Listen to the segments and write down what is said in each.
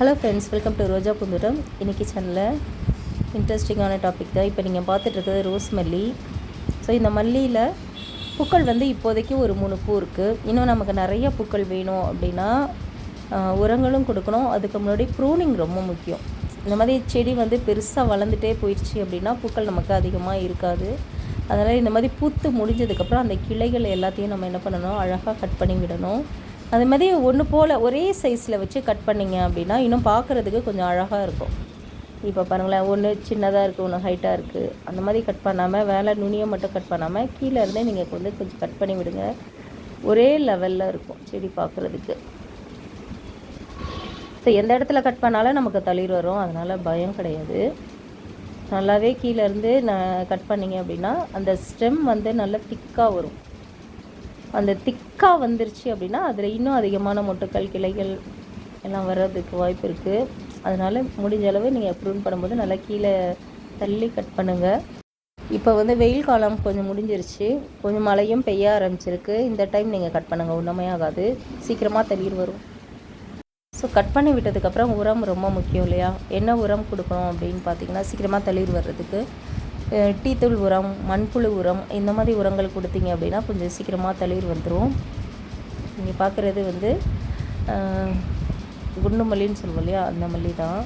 Hello friends welcome to Roja Poonthottam இன்றைக்கி சேனலில் இன்ட்ரெஸ்டிங்கான டாபிக் தான். இப்போ நீங்கள் பார்த்துட்ருக்கிறது ரோஸ் மல்லி ஸோ இந்த மல்லியில் பூக்கள் வந்து இப்போதைக்கு ஒரு மூணு பூ இருக்குது இன்னும் நமக்கு நிறைய பூக்கள் வேணும் அப்படின்னா உரங்களும் கொடுக்கணும். அதுக்கு முன்னாடி ப்ரூனிங் ரொம்ப முக்கியம். இந்த மாதிரி செடி வந்து பெருசாக வளர்ந்துட்டே போயிடுச்சு அப்படின்னா பூக்கள் நமக்கு அதிகமாக இருக்காது. அதனால் இந்த மாதிரி பூத்து முடிஞ்சதுக்கப்புறம் அந்த கிளைகள் எல்லாத்தையும் நம்ம என்ன பண்ணணும்? அழகாக கட் பண்ணி விடணும். அது மாதிரி ஒன்று போல் ஒரே சைஸில் வச்சு கட் பண்ணிங்க அப்படின்னா இன்னும் பார்க்குறதுக்கு கொஞ்சம் அழகாக இருக்கும். இப்போ பாருங்களேன் ஒன்று சின்னதாக இருக்குது ஒன்று ஹைட்டாக இருக்குது அந்த மாதிரி கட் பண்ணாமல் வேலை நுனியை மட்டும் கட் பண்ணாமல் கீழே இருந்தே நீங்கள் வந்து கொஞ்சம் கட் பண்ணி விடுங்க. ஒரே லெவலில் இருக்கும் செடி பார்க்குறதுக்கு. ஸோ எந்த இடத்துல கட் பண்ணாலும் நமக்கு தளிர் வரும். அதனால் பயம் கிடையாது. நல்லாவே கீழேருந்து நான் கட் பண்ணீங்க அப்படின்னா அந்த ஸ்டெம் வந்து நல்லா திக்காக வரும். அந்த திக்காக வந்துருச்சு அப்படின்னா அதில் இன்னும் அதிகமான மொட்டுக்கள் கிளைகள் எல்லாம் வர்றதுக்கு வாய்ப்பு இருக்குது அதனால் முடிஞ்ச அளவு நீங்கள் ப்ரூன் பண்ணும்போது நல்லா கீழே தள்ளி கட் பண்ணுங்கள் இப்போ வந்து வெயில் காலம் கொஞ்சம் முடிஞ்சிருச்சு. கொஞ்சம் மழையும் பெய்ய ஆரம்பிச்சிருக்கு. இந்த டைம் நீங்கள் கட் பண்ணுங்கள் ஒன்றுமே ஆகாது. சீக்கிரமாக தளிர் வரும். ஸோ கட் பண்ணி விட்டதுக்கப்புறம் உரம் ரொம்ப முக்கியம் இல்லையா? என்ன உரம் கொடுக்கணும் அப்படின்னு பார்த்தீங்கன்னா சீக்கிரமாக தளிர் வர்றதுக்கு. டீத்தூள் உரம் மண்புழு உரம் இந்த மாதிரி உரங்கள் கொடுத்தீங்க அப்படின்னா கொஞ்சம் சீக்கிரமாக தளிர் வந்துடும் நீங்கள் பார்க்குறது வந்து குண்டு மல்லின்னு சொல்லுவோம் இல்லையா? அந்த மல்லி தான்.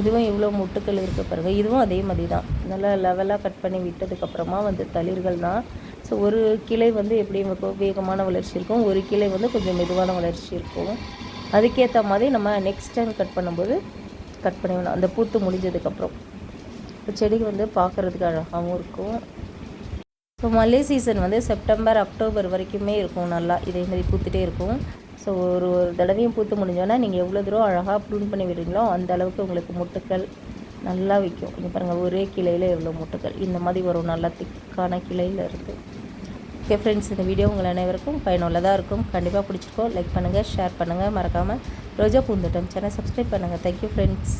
இதுவும் இவ்வளோ முட்டுக்கள் இருக்க பாருங்கள் இதுவும் அதே மாதிரி தான். நல்லா லெவலாக கட் பண்ணி விட்டதுக்கப்புறமா வந்து தளிர்கள் தான். ஸோ ஒரு கிளை வந்து எப்படி வேகமான வளர்ச்சி இருக்கும்? ஒரு கிளை வந்து கொஞ்சம் மெதுவான வளர்ச்சி இருக்கும். அதுக்கேற்ற மாதிரி நம்ம நெக்ஸ்ட் டைம் கட் பண்ணும்போது கட் பண்ணி அந்த பூத்து முடிஞ்சதுக்கப்புறம் இப்போ செடி வந்து பார்க்குறதுக்கு அழகாகவும் இருக்கும். ஸோ மல்லிகை சீசன் வந்து செப்டம்பர் அக்டோபர் வரைக்குமே இருக்கும். நல்லா இதே மாதிரி பூத்துட்டே இருக்கும். ஸோ ஒரு ஒரு தடவையும் பூத்து முடிஞ்சோன்னா நீங்கள் எவ்வளோ தூரம் அழகாக ப்ரூன் பண்ணி விடுறீங்களோ அந்த அளவுக்கு உங்களுக்கு முட்டுக்கள் நல்லா விற்கும். இங்கே பாருங்கள் ஒரே கிளையில் எவ்வளோ முட்டுக்கள். இந்த மாதிரி வரும் நல்லா திக்கான கிளையில் இருக்குது ஓகே ஃப்ரெண்ட்ஸ் இந்த வீடியோ உங்கள் அனைவருக்கும் பயனுள்ளதாக இருக்கும். கண்டிப்பாக பிடிச்சிருக்கோம். லைக் பண்ணுங்கள் ஷேர் பண்ணுங்கள் மறக்காமல் ரோஜா பூந்தோட்டம் சேனல் சப்ஸ்கிரைப் பண்ணுங்கள் தேங்க்யூ ஃப்ரெண்ட்ஸ்